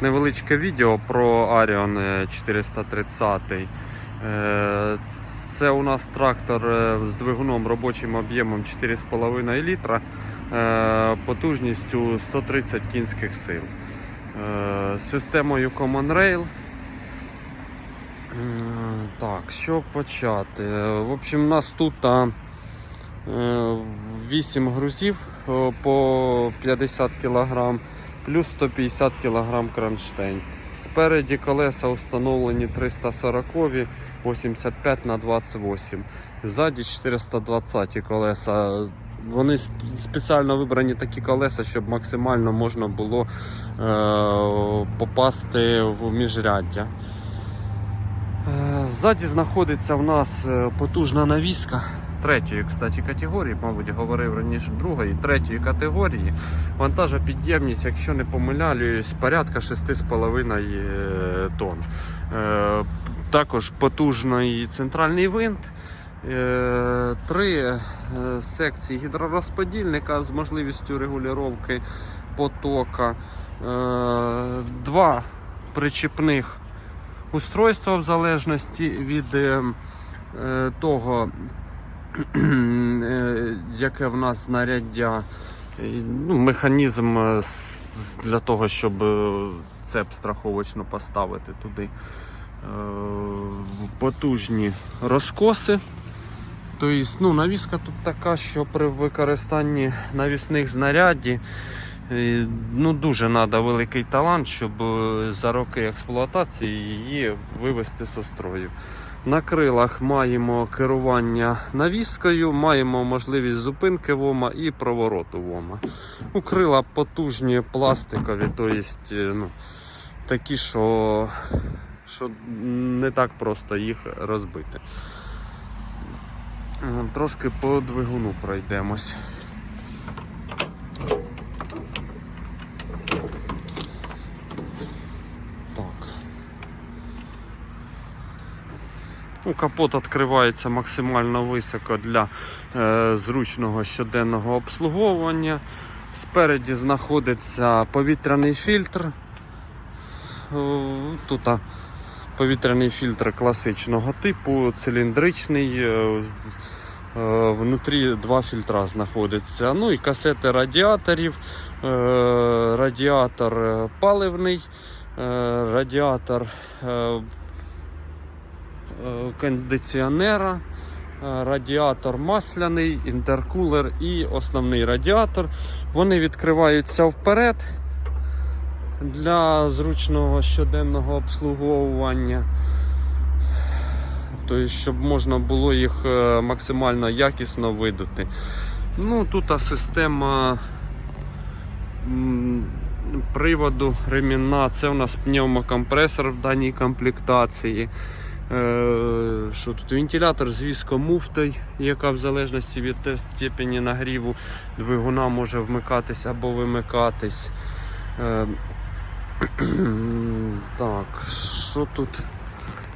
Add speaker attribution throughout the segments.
Speaker 1: Невеличке відео про Arion 430. Е, Це у нас трактор е, з двигуном робочим об'ємом 4,5 літра, е, потужністю 130 кінських сил. Е, системою Common Rail. Е, Так, що почати? Е, В общем, у нас тут е, 8 грузів е, по 50 кг, плюс 150 кг кронштейн. Спереді колеса встановлені 340 85 на 28 Ззаді 420 колеса. Вони спеціально вибрані такі колеса, щоб максимально можна було е, попасти в міжряддя. Е, Ззаді знаходиться в нас е, потужна навіска третьої, кстати, категорії, мабуть, говорив раніше другої, третьої категорії. Вантажопідємність, якщо не помиляюсь, порядка 6,5 е, тонн. Е, Також потужний центральний винт. е, Три секції гідророзподільника з можливістю регулювання потока. Два причіпних устройства в залежності від того, яке в нас знаряддя, ну, механізм е, для того, щоб це страховочно поставити туди. Е, Потужні розкоси. Тобто, ну, навіска тут така, що при використанні навісних знарядів е, ну, дуже треба великий талант, щоб е, за роки експлуатації її вивести зі строю. На крилах маємо керування навіскою, маємо можливість зупинки вома і провороту вома. У крила потужні пластикові, тобто ну, такі, що, що не так просто їх розбити. Е, Трошки по двигуну пройдемось. Ну, капот відкривається максимально високо для е, зручного щоденного обслуговування. Спереді знаходиться повітряний фільтр. Тут повітряний фільтр класичного типу, циліндричний. е, е, Внутрі два фільтра знаходяться. Ну і касети радіаторів, е, радіатор паливний, радіатор кондиціонера, е, радіатор масляний, інтеркулер і основний радіатор. Вони відкриваються вперед для зручного щоденного обслуговування. Тобто, щоб можна було їх е, максимально якісно видати. Ну, тут система приводу ремінна. Це у нас пневмокомпресор в даній комплектації. Е, Що тут вентилятор з віскомуфтою, яка в залежності від степені нагріву двигуна може вмикатись або вимикатись. Е, Так, що тут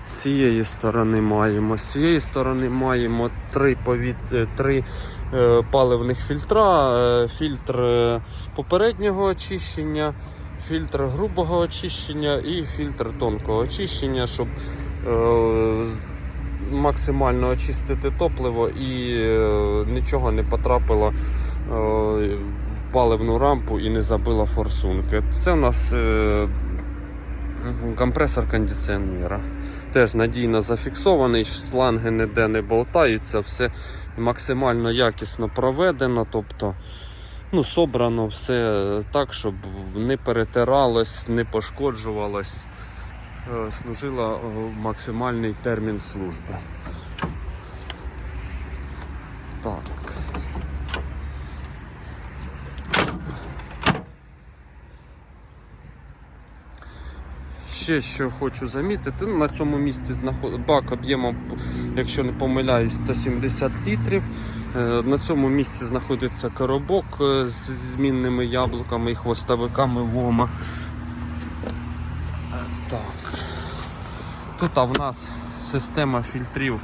Speaker 1: з цієї сторони маємо? З цієї сторони маємо три, повіт... е, три паливних фільтра. Фільтр попереднього очищення, фільтр грубого очищення і фільтр тонкого очищення, щоб максимально очистити топливо і е, нічого не потрапило е, в паливну рампу і не забило форсунки. Це у нас е, компресор кондиціонера. Теж надійно зафіксований, шланги ніде не болтаються, все максимально якісно проведено, тобто ну, собрано все так, щоб не перетиралось, не пошкоджувалось, е, служило е, максимальний термін служби. Так. Ще що хочу замітити, на цьому місці знаход... бак об'ємом, якщо не помиляюсь, 170 літрів. Е, На цьому місці знаходиться коробок з змінними яблуками і хвостовиками вома. Е, Так. Тут в нас система фільтрів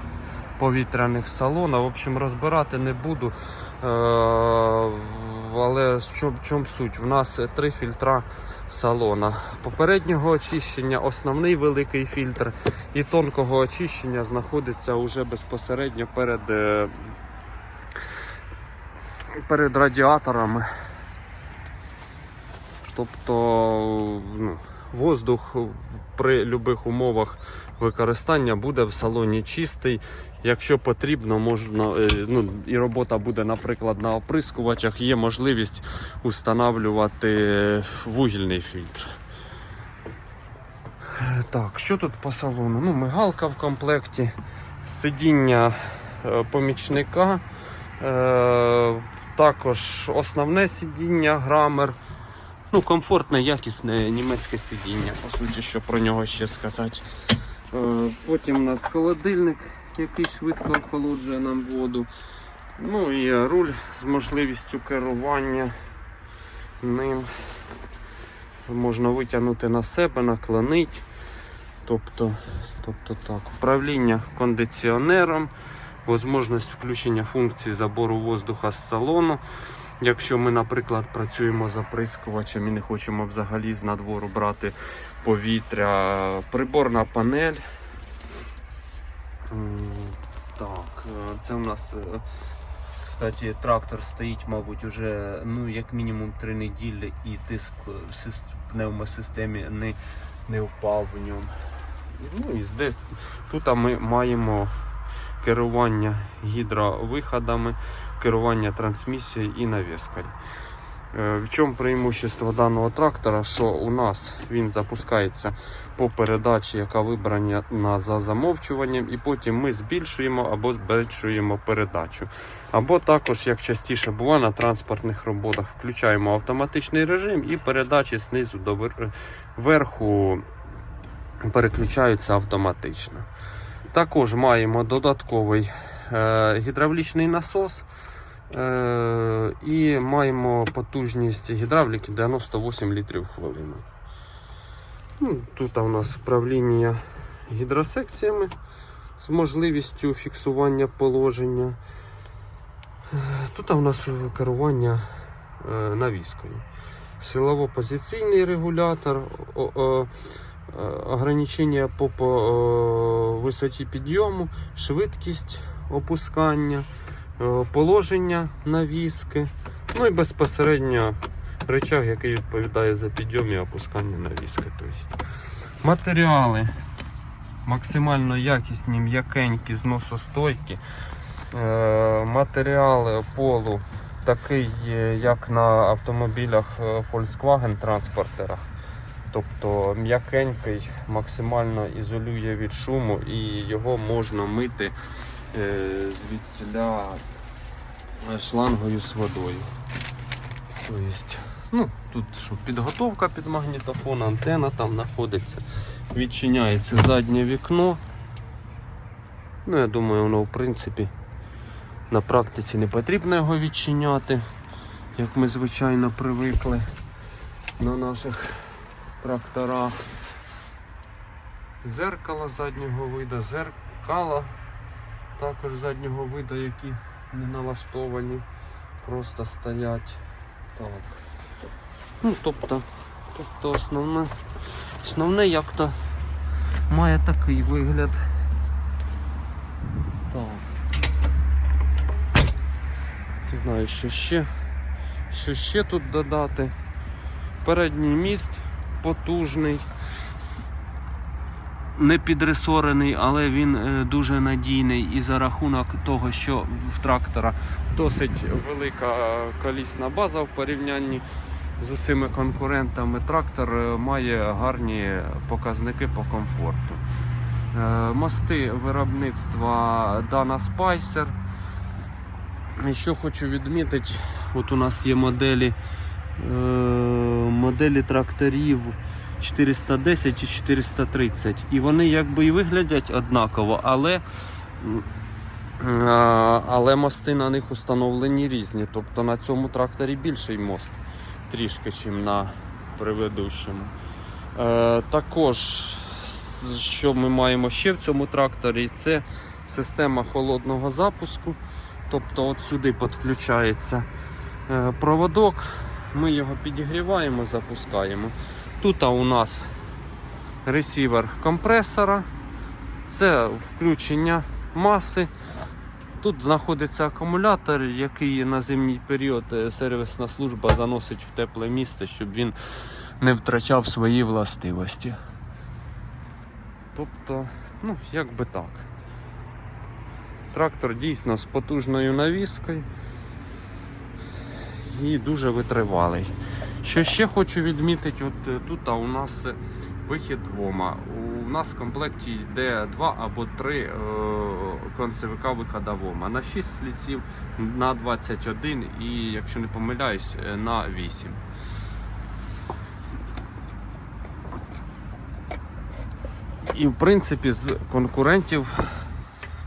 Speaker 1: повітряних салонів. В общем, розбирати не буду. Е, але чому, в чому суть? В нас три фільтра салона. Попереднього очищення, основний великий фільтр і тонкого очищення знаходиться уже безпосередньо перед, е, перед радіаторами. Тобто ну, воздух при будь-яких умовах використання буде в салоні чистий. Якщо потрібно, можна е, ну, і робота буде, наприклад, на оприскувачах, є можливість устанавлювати вугільний фільтр. Так, що тут по салону? Ну, мигалка в комплекті, сидіння е, помічника, е, також основне сидіння, грамер. Ну, комфортне, якісне німецьке сидіння, по суті, що про нього ще сказати. Е, Потім у нас холодильник, який швидко охолоджує нам воду. Ну і руль з можливістю керування ним. Можна витягнути на себе, наклонити. Тобто, тобто так, управління кондиціонером, можливість включення функції забору воздуха з салону. Якщо ми, наприклад, працюємо з оприскувачем і не хочемо взагалі з надвору брати повітря, приборна панель. Так, е, це у нас, е, кстати, трактор стоїть, мабуть, уже ну, як мінімум 3 неділі і тиск в пневмосистемі не, не впав в ньому. Ну і здесь тут ми маємо керування гідровиходами, керування трансмісією і навіскою. Е, В чому преимущество даного трактора? Що у нас він запускається по передачі, яка вибрана за замовчуванням, і потім ми збільшуємо або зменшуємо передачу. Або також, як частіше буває на транспортних роботах, включаємо автоматичний режим і передачі знизу до верху переключаються автоматично. Також маємо додатковий е, гідравлічний насос. Е, і маємо потужність гідравліки 98 літрів в хвилину. Ну, тут у нас управління гідросекціями з можливістю фіксування положення. Е, Тут у нас керування навіскою. Силово-позиційний регулятор, ограничення по, по о, висоті підйому, швидкість опускання е, положення навіски, ну і безпосередньо речах, який відповідає за підйом і опускання навіски. Тобто. Матеріали максимально якісні, м'якенькі, зносостойкі. Е, Матеріали полу такий, е, як на автомобілях е, Volkswagen транспортерах. Тобто м'якенький, максимально ізолює від шуму і його можна мити е, звідсіля е, шлангою з водою. Тобто, ну, тут що, підготовка під магнітофон, антена там знаходиться. Відчиняється заднє вікно. Ну, я думаю, воно в принципі на практиці не потрібно його відчиняти, як ми звичайно привикли на наших тракторах. Зеркало заднього виду, зеркала також заднього виду, які не налаштовані, просто стоять. Так. Ну, тобто, тобто основне, основне як-то має такий вигляд. Так. Не знаю, що ще, що ще тут додати. Передній міст потужний не підресорений, але він е, дуже надійний і за рахунок того, що в трактора досить велика колісна база в порівнянні з усіма конкурентами. Трактор е, має гарні показники по комфорту. Е, Мости виробництва Dana Spicer. І Що хочу відмітити, от у нас є моделі, моделі тракторів 410 і 430. І вони якби і виглядять однаково, але, але мости на них установлені різні. Тобто на цьому тракторі більший мост трішки, ніж на предыдущому. Е, також, що ми маємо ще в цьому тракторі, це система холодного запуску. Тобто от сюди підключається е, проводок. Ми його підігріваємо, запускаємо. Тут у нас ресівер компресора, це включення маси. Тут знаходиться акумулятор, який на зимній період е, сервісна служба заносить в тепле місце, щоб він не втрачав свої властивості. Тобто, ну, як би так. Трактор дійсно з потужною навіскою і дуже витривалий. Що ще хочу відмітити, от е, тут у нас е, вихід двома. У нас в комплекті йде два або три е, концевика вихода ВОМа. На 6 спліців, на 21 і, якщо не помиляюсь, на 8. І в принципі з конкурентів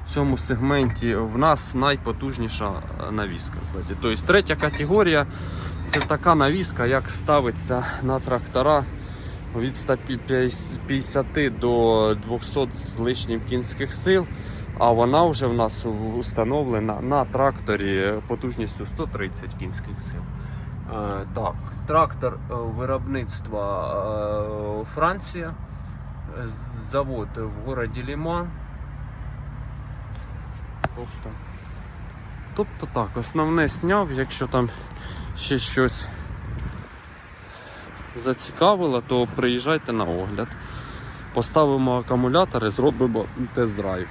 Speaker 1: в цьому сегменті в нас найпотужніша е, навіска. Тобто третя категорія це така навіска, як ставиться на трактора від 150 до 200 з лишнім кінських сил. А вона вже в нас встановлена на тракторі потужністю 130 кінських сил. Е, так, трактор е, виробництва е, Франція. Завод в городі Ліман. Тобто, тобто так, основне сняв, якщо там ще щось зацікавило, то приїжджайте на огляд. Поставимо акумулятори, зробимо тест-драйв.